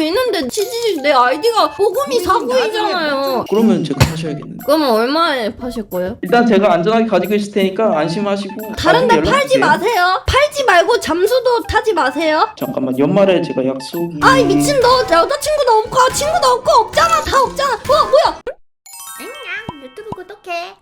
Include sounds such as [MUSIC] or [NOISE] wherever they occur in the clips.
돼 있는데 치즈직 내 아이디가 뽀금이 사구이잖아요. 그러면 제가 하셔야겠는데. 그러면 얼마에 파실 거예요? 일단 제가 안전하게 가지고 있을 테니까 안심하시고. 다른 데 나중에 팔지 연락 주세요. 마세요. 팔지 말고 잠수도 타지 마세요. 잠깐만 연말에 제가 약속이. 아이 미친 너 여자친구도 없고 친구도 없고 없잖아 다 없잖아. 어 뭐야? 유튜브 구독해.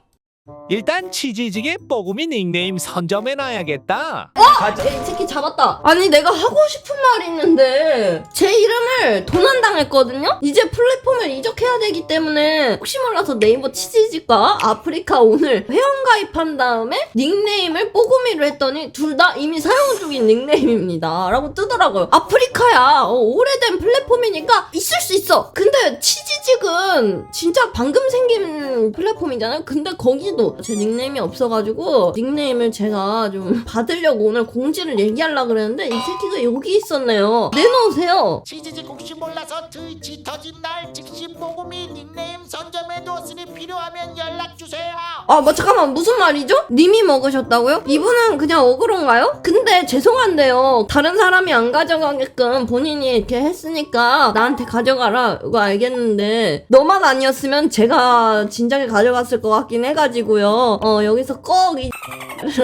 일단 치즈직의 뽀금이 닉네임 선점해놔야겠다. 이 새끼 잡았다. 아니 내가 하고 싶은 말이 있는데 제 이름을 도난당했거든요. 이제 플랫폼을 이적해야 되기 때문에 혹시 몰라서 네이버 치즈집과 아프리카 오늘 회원 가입한 다음에 닉네임을 뽀금이로 했더니 둘 다 이미 사용 중인 닉네임입니다. 라고 뜨더라고요. 아프리카야. 어, 오래된 플랫폼이니까 있을 수 있어. 근데 치즈 직은 진짜 방금 생긴 플랫폼이잖아요. 근데 거기도 제 닉네임이 없어가지고 닉네임을 제가 좀 받으려고 오늘 공지를 얘기하려고 그랬는데 이 새끼가 여기 있었네요. 내놓으세요. 치즈직 혹시 몰라서 트위치 터진 날 즉시 뽀금이 닉네임 선점해 두었으니 필요하면 연락 주세요. 아, 뭐 잠깐만 무슨 말이죠? 님이 먹으셨다고요? 이분은 그냥 억울한가요? 근데 죄송한데요. 다른 사람이 안 가져가게끔 본인이 이렇게 했으니까 나한테 가져가라. 이거 알겠는데 너만 아니었으면 제가 진작에 가져갔을 것 같긴 해가지고요. 어 여기서 꼭 이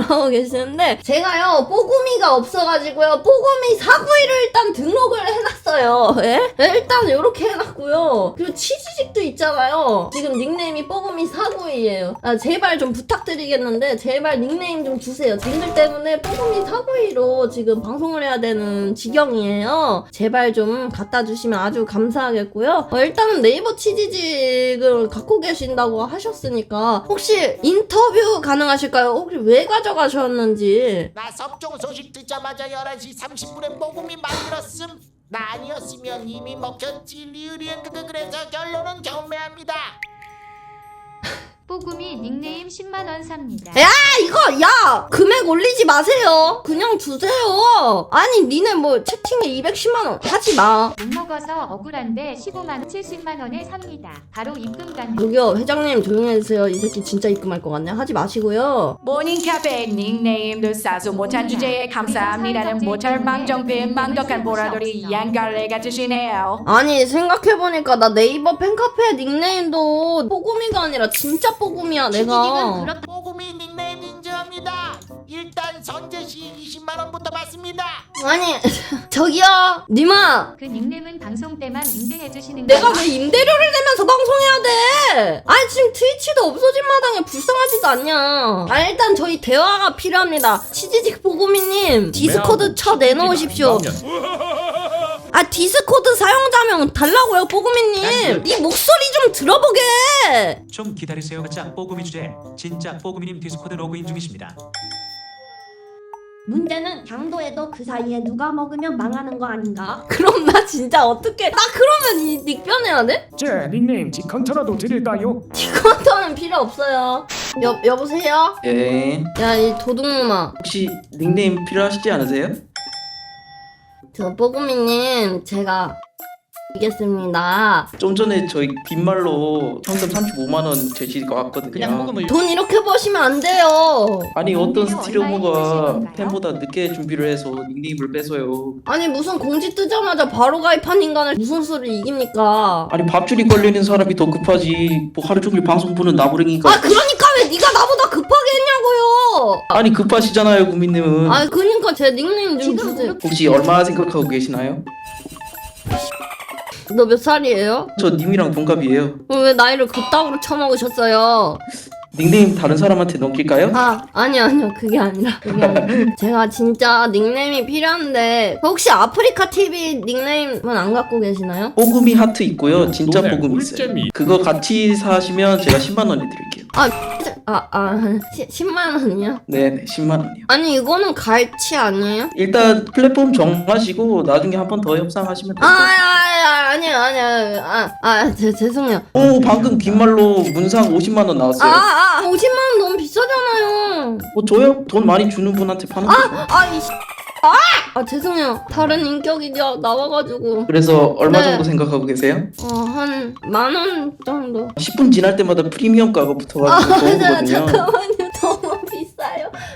하고 계시는데 제가요 뽀구미가 없어가지고요 뽀구미 사구이를 일단 등록을 해놨어요. 예? 예, 일단 이렇게 해놨고요. 그리고 치즈직도 있잖아요. 지금 닉네임이 뽀구미 사구이예요. 아 제발 좀 부탁드리겠는데 제발 닉네임 좀 주세요. 님들 때문에 뽀구미 사구이로 지금 방송을 해야 되는 지경이에요. 제발 좀 갖다 주시면 아주 감사하겠고요. 어, 일단은 네이버 치즈직을 갖고 계신다고 하셨으니까 혹시 인터뷰 가능하실까요? 혹시 왜 가져가셨는지. 나 섭종 소식 듣자마자 11시 30분에 뽀금이 만들었음. 나 아니었으면 이미 먹혔지 리으리엔 그 그래서 결론은 경매합니다. 뽀금이 닉네임 10만원 삽니다. 야 이거 야 금액 올리지 마세요. 그냥 주세요. 아니 니네 뭐 채팅에 210만 원 하지 마. 못 먹어서 억울한데 15만원 70만원에 삽니다. 바로 입금 가능. 저기요 회장님 조용히 해주세요. 이 새끼 진짜 입금할 것 같네. 하지 마시고요. 모닝 카페 닉네임도 싸서 못한 주제에 감사합니다는 못할 망정빈 망덕한 보라돌이 양갈래 같으시네요. 아니 생각해보니까 나 네이버 팬카페 닉네임도 뽀구미가 아니라 진짜 뽀구미야 내가. 뽀금이 닉네임 인증합니다. 일단 선제시 20만 원부터 받습니다. 아니 [LAUGHS] 저기요 님아 그 닉네임은 방송 때만 인증해주시는 내가 거예요? 왜 임대료를 내면서 방송해야 돼? 아니 지금 트위치도 없어진 마당에 불쌍하지도 않냐? 아 일단 저희 대화가 필요합니다. 치즈직 보구미님 디스코드 쳐 내놓으십시오. 아 디스코드 사용자명 달라고요 보구미님. 이 목소리 좀 들어보게. 좀 기다리세요. 가짜 뽀금이 주제. 진짜 뽀금이님 디스코드 로그인 중이십니다. 문제는 강도에도 그 사이에 누가 먹으면 망하는 거 아닌가? 그럼 나 진짜 어떻게? 나 그러면 이 닉변해야 돼? 제 닉네임 디컨터라도 드릴까요? 디컨터는 필요 없어요. 여 여보세요? 예. 야 이 도둑놈아. 혹시 닉네임 필요하시지 않으세요? 저 뽀구미님 제가 이겠습니다. 좀 전에 저희 빈말로 현금 35만 원 제시가 왔거든요. 그냥 뽀금을 돈 이렇게 버시면 안 돼요. 아니 어떤 스티로모가? 팬보다 늦게 준비를 해서 닉네임을 뺏어요. 아니 무슨 공지 뜨자마자 바로 가입한 인간을 무슨 수를 이깁니까? 아니 밥줄이 걸리는 사람이 더 급하지. 뭐 하루 종일 방송 보는 나부랭이가. 아 그러니까 왜 네가 나보다 급하게 했냐고요? 아니 급하시잖아요 구민님은. 아 그러니까 제 닉네임 좀 주세요. 혹시 얼마 생각하고 계시나요? 너 몇 살이에요? 저 님이랑 동갑이에요. 어, 왜 나이를 그따구로 처먹으셨어요? 닉네임 다른 사람한테 넘길까요? 아 아니요 아니요 그게 아니라 그게 아니라 [LAUGHS] 제가 진짜 닉네임이 필요한데 혹시 아프리카 TV 닉네임은 안 갖고 계시나요? 뽀금이 하트 있고요. 진짜 노래 뽀금 있어요. 꿀잼이. 그거 같이 사시면 제가 10만 원에 드릴게요. 아, 아, 10만 원이요? 네네 10만 원이요. 아니, 이거는 갈치 아니에요? 일단 플랫폼 정하시고 나중에 한 번 더 협상하시면 아, 돼요. 아, 아, 아니요, 아니요. 아, 아, 제, 죄송해요. 오 방금 빈말로 문상 50만 원 아, 나왔어요. 아, 50만원 너무 비싸잖아요. 뭐 줘요? 돈 많이 주는 분한테 파는 거죠. 아, 이 아! 아, 죄송해요. 다른 인격이 나- 나와가지고. 그래서 얼마 네. 정도 생각하고 계세요? 어, 한, 만 원 정도. 10분 지날 때마다 프리미엄 가가 아, 붙어가지고 좋은 맞아요. 거거든요. 잠깐만요.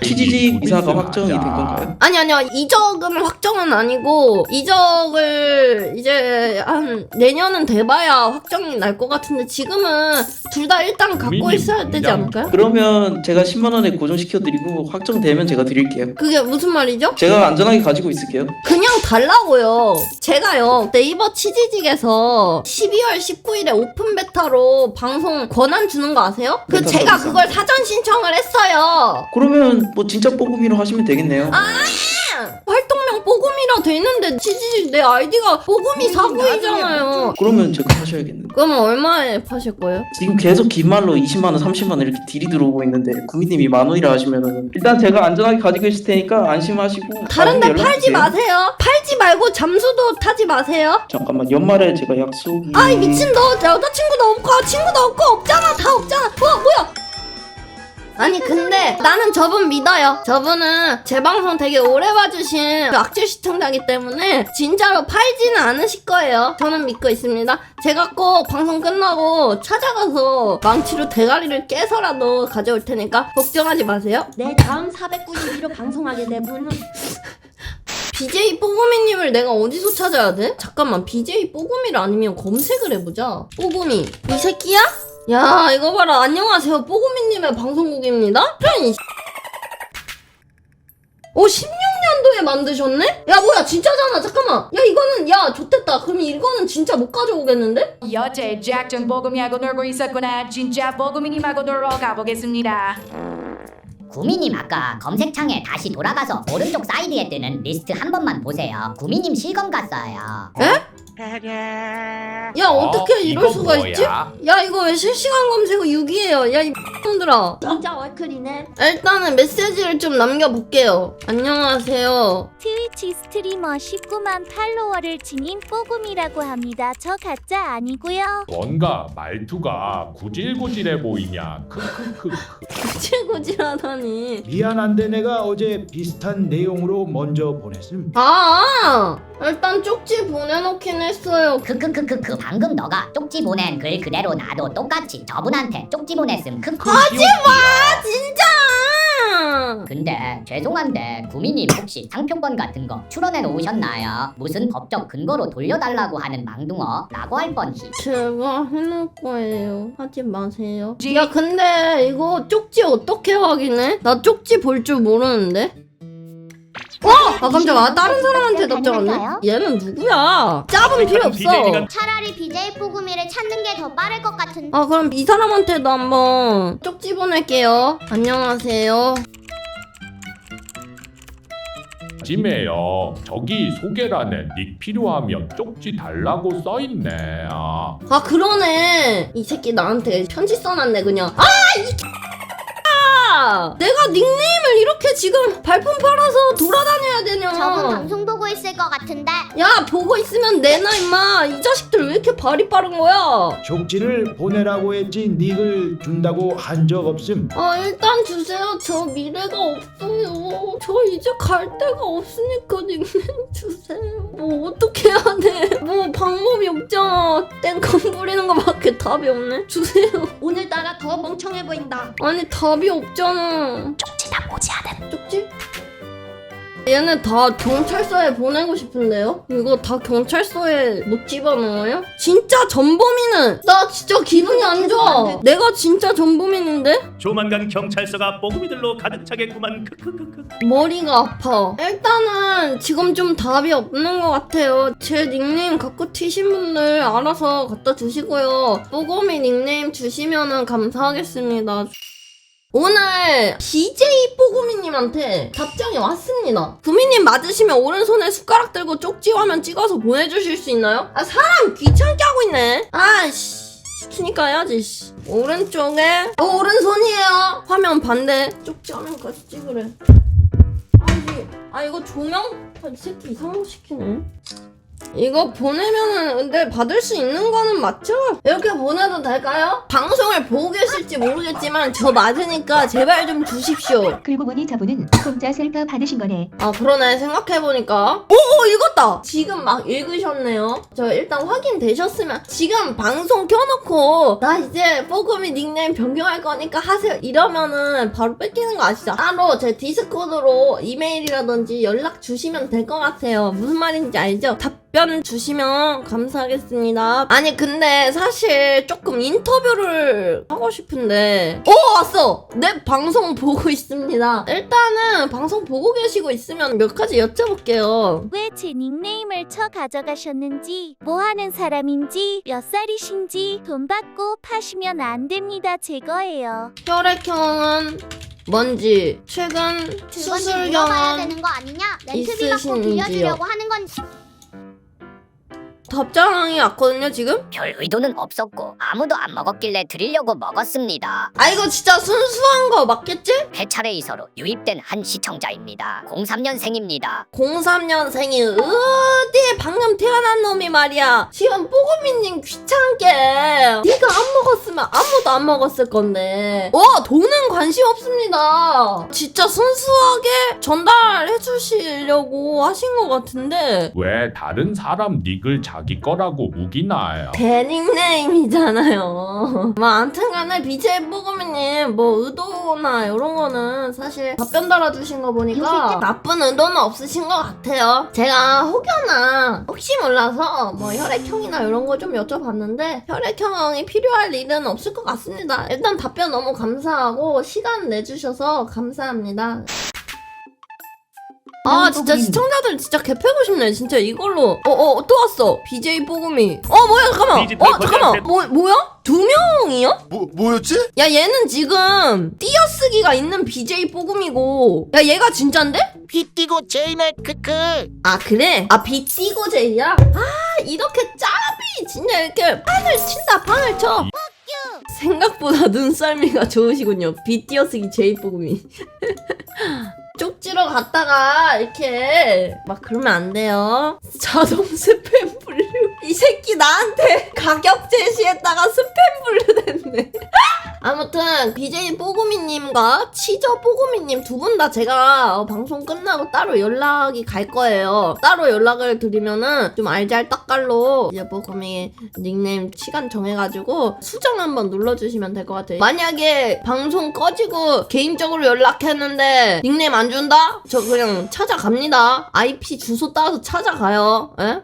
취지직 이사가 확정이 된 건가요? 아니, 아니요. 이적은 확정은 아니고, 이적을 이제 한 내년은 돼봐야 확정이 날 것 같은데 지금은 둘 다 일단 갖고 있어야 되지? 않을까요? 그러면 제가 10만 원에 고정시켜 드리고 확정되면 제가 드릴게요. 그게 무슨 말이죠? 제가 안전하게 가지고 있을게요. 그냥 달라고요. 제가요 네이버 치지직에서 12월 19일에 오픈 베타로 방송 권한 주는 거 아세요? 그 베타 제가 서비스. 그걸 사전 신청을 했어요. 그러면 뭐 진짜 뽀금이로 하시면 되겠네요. 활동명 뽀금이라 돼 있는데 치지직 내 아이디가 뽀금이 사구이잖아요. 그러면 제가 하셔야겠는데. 그러면 얼마에 파실 거예요? 지금 계속 긴 말로 20만 원, 30만 원 이렇게 딜이 들어오고 있는데 구미님이 만 원이라 하시면은 일단 제가 안전하게 가지고 있을 테니까 안심하시고 다른 데 나중에 연락 팔지 주세요. 마세요. 팔지 말고 잠수도 타지 마세요. 잠깐만 연말에 제가 약속이 아이 미친 너 여자친구도 없고 친구도 없고 없잖아 다 없잖아 어 뭐야 아니 근데 나는 저분 믿어요. 저분은 제 방송 되게 오래 봐주신 그 악질 시청자이기 때문에 진짜로 팔지는 않으실 거예요. 저는 믿고 있습니다. 제가 꼭 방송 끝나고 찾아가서 망치로 대가리를 깨서라도 가져올 테니까 걱정하지 마세요. 내 다음 492로 방송하게 되면 BJ 뽀구미님을 내가 어디서 찾아야 돼? 잠깐만 BJ 뽀구미를 아니면 검색을 해보자. 뽀구미 이 새끼야? 야 이거 봐라 안녕하세요 뽀구미님의 방송국입니다 이오 16년도에 만드셨네? 야 뭐야 진짜잖아 잠깐만 야 이거는 야 좋댔다 그럼 이거는 진짜 못 가져오겠는데? 여태 작전 뽀금이하고 놀고 있었구나. 진짜 뽀금이님하고 놀러 가보겠습니다. 구미님 아까 검색창에 다시 돌아가서 오른쪽 사이드에 뜨는 리스트 한 번만 보세요. 구미님 실검 갔어요. 야 어떻게 어, 이럴 이거 수가 뭐야? 있지? 야 이거 왜 실시간 검색어 6이에요 야이 놈들아 진짜 월클이네. 일단은 메시지를 좀 남겨볼게요 안녕하세요 트위치 스트리머 19만 팔로워를 지닌 뽀금이라고 합니다. 저 가짜 아니고요. 뭔가 말투가 구질구질해 보이냐 크크크 구질구질하다니 미안한데 내가 어제 비슷한 내용으로 먼저 보냈음. 아 일단 쪽지 보내놓긴 했어요 크크크크크 방금 너가 쪽지 보낸 글 그대로 나도 똑같이 저분한테 쪽지 보냈음. 크크. 아 진짜 근데 죄송한데 구미님 혹시 상표권 같은 거 출원해 놓으셨나요? 무슨 법적 근거로 돌려달라고 하는 망둥어 라고 할 뻔히. 제가 해놓을 거예요 하지 마세요 야 근데 이거 쪽지 어떻게 확인해? 나 쪽지 볼 줄 모르는데 어! 아 깜짝아 다른 사람한테 답장 왔네 얘는 누구야 짭은 필요 없어 차라리 BJ 뽀금이를 찾는 게 더 빠를 것 같은. 아 그럼 이 사람한테도 한번 쪽지 보낼게요 안녕하세요 짐해요. 저기 소개란에 닉 필요하면 쪽지 달라고 써있네. 아. 아 그러네. 이 새끼 나한테 편지 써놨네 그냥. 아이 [LAUGHS] 내가 닉네임을 이렇게 지금 발품 팔아서 돌아다녀야 되냐? 저분 방송 보고 있을 것 같은데. 야 보고 있으면 내놔 임마. 이 자식들 왜 이렇게 발이 빠른 거야? 쪽지를 보내라고 했지 닉을 준다고 한 적 없음. 아 일단 주세요. 저 미래가 없어요. 저 이제 갈 데가 없으니까 닉네임 주세요. 뭐 어떻게 해야 돼 뭐 방법이 없잖아. 땡깡 부리는 거밖에 답이 없네. 주세요. 오늘따라 더 멍청해 보인다. 아니 답이 없잖아. 쪽지 다 보지 않음. 쪽지? 얘네 다 경찰서에 보내고 싶은데요? 이거 다 경찰서에 못 집어넣어요? 진짜 전범인은 나 진짜 기분이 안 좋아 내가 진짜 전범인인데? 조만간 경찰서가 뽀금이들로 가득 차겠구만 크크크크 머리가 아파 일단은 지금 좀 답이 없는 것 같아요 제 닉네임 갖고 튀신 분들 알아서 갖다 주시고요 뽀고미 닉네임 주시면은 감사하겠습니다 오늘 BJ 뽀구미님한테 답장이 왔습니다. 구미님 맞으시면 오른손에 숟가락 들고 쪽지 화면 찍어서 보내주실 수 있나요? 아 사람 귀찮게 하고 있네. 아씨 시키니까 해야지. 씨. 오른쪽에 어, 오른손이에요. 화면 반대 쪽지 화면까지 찍으래. 아니 아 이거 조명 아, 이 새끼 이상한 거 시키네. 이거 보내면은 근데 받을 수 있는 거는 맞죠? 이렇게 보내도 될까요? 방송을 보고 계실지 모르겠지만 저 맞으니까 제발 좀 주십시오. 그리고 보니 저분은 공짜 셀카 받으신 거네. 아 그러네 생각해보니까 오 읽었다 지금 막 읽으셨네요 저 일단 확인되셨으면 지금 방송 켜놓고 나 이제 뽀금이 닉네임 변경할 거니까 하세요 이러면은 바로 뺏기는 거 아시죠 따로 제 디스코드로 이메일이라든지 연락 주시면 될 것 같아요 무슨 말인지 알죠 답 답변 주시면 감사하겠습니다. 아니 근데 사실 조금 인터뷰를 하고 싶은데 오 왔어! 내 방송 보고 있습니다. 일단은 방송 보고 계시고 있으면 몇 가지 여쭤볼게요. 왜 제 닉네임을 쳐 가져가셨는지, 뭐 하는 사람인지, 몇 살이신지 돈 받고 파시면 안 됩니다. 제 거예요. 혈액형은 뭔지 최근 그건 수술 물어봐야 경험 되는 거 아니냐? 렌트비 받고 있으신지요? 빌려주려고 하는 건 답장이 왔거든요 지금? 별 의도는 없었고 아무도 안 먹었길래 드리려고 먹었습니다. 아 이거 진짜 순수한 거 맞겠지? 해찰의 이서로 유입된 한 시청자입니다. 03년생입니다. 03년생이 어디 방금 태어난 놈이 말이야. 지금 뽀구미님 귀찮게. 네가 안 먹었으면 아무도 안 먹었을 건데. 와 돈은 관심 없습니다. 진짜 순수하게 전달해 주시려고 하신 것 같은데. 왜 다른 사람 닉을 자기 거라고 우기나요? 대 닉네임이잖아요. 뭐 아무튼간에 BJ 뽀구미님 뭐 의도나 이런 거는 사실 답변 달아주신 거 보니까 나쁜 의도는 없으신 것 같아요. 제가 혹여나 혹시 몰라서 뭐 혈액형이나 이런 거 좀 여쭤봤는데 혈액형이 필요할 일은 없을 것 같습니다. 일단 답변 너무 감사하고 시간 내주셔서 감사합니다 아 진짜 시청자들 진짜 개패고 싶네 진짜 이걸로. 어 어 또 왔어. BJ 뽀금이. 어 뭐야 잠깐만. 어 잠깐만. 뭐 뭐야? 두 명이요? 뭐 뭐였지? 야 얘는 지금 띄어쓰기가 있는 BJ 뽀금이고. 야 얘가 진짠데? 비 띄고 제이네 크크. 아 그래? 아 비띠고 제이야? 아 이렇게 짭이 진짜 이렇게 판을 친다 판을 쳐. 생각보다 눈썰미가 좋으시군요. 비 띄어쓰기 제이 뽀금이 [LAUGHS] 쪽지러 갔다가 이렇게 막 그러면 안 돼요. 자동 스팸 분류. 이 새끼 나한테 가격 제시했다가 스팸 분류됐네. [LAUGHS] 아무튼 BJ 뽀구미님과 치저 뽀구미님 두 분 다 제가 어, 방송 끝나고 따로 연락이 갈 거예요. 따로 연락을 드리면은 좀 알잘딱깔로 이제 뽀구미 닉네임 시간 정해가지고 수정 한번 눌러주시면 될 것 같아요. 만약에 방송 꺼지고 개인적으로 연락했는데 닉네임 안 준다? 저 그냥 찾아갑니다. IP 주소 따서 찾아가요. 에?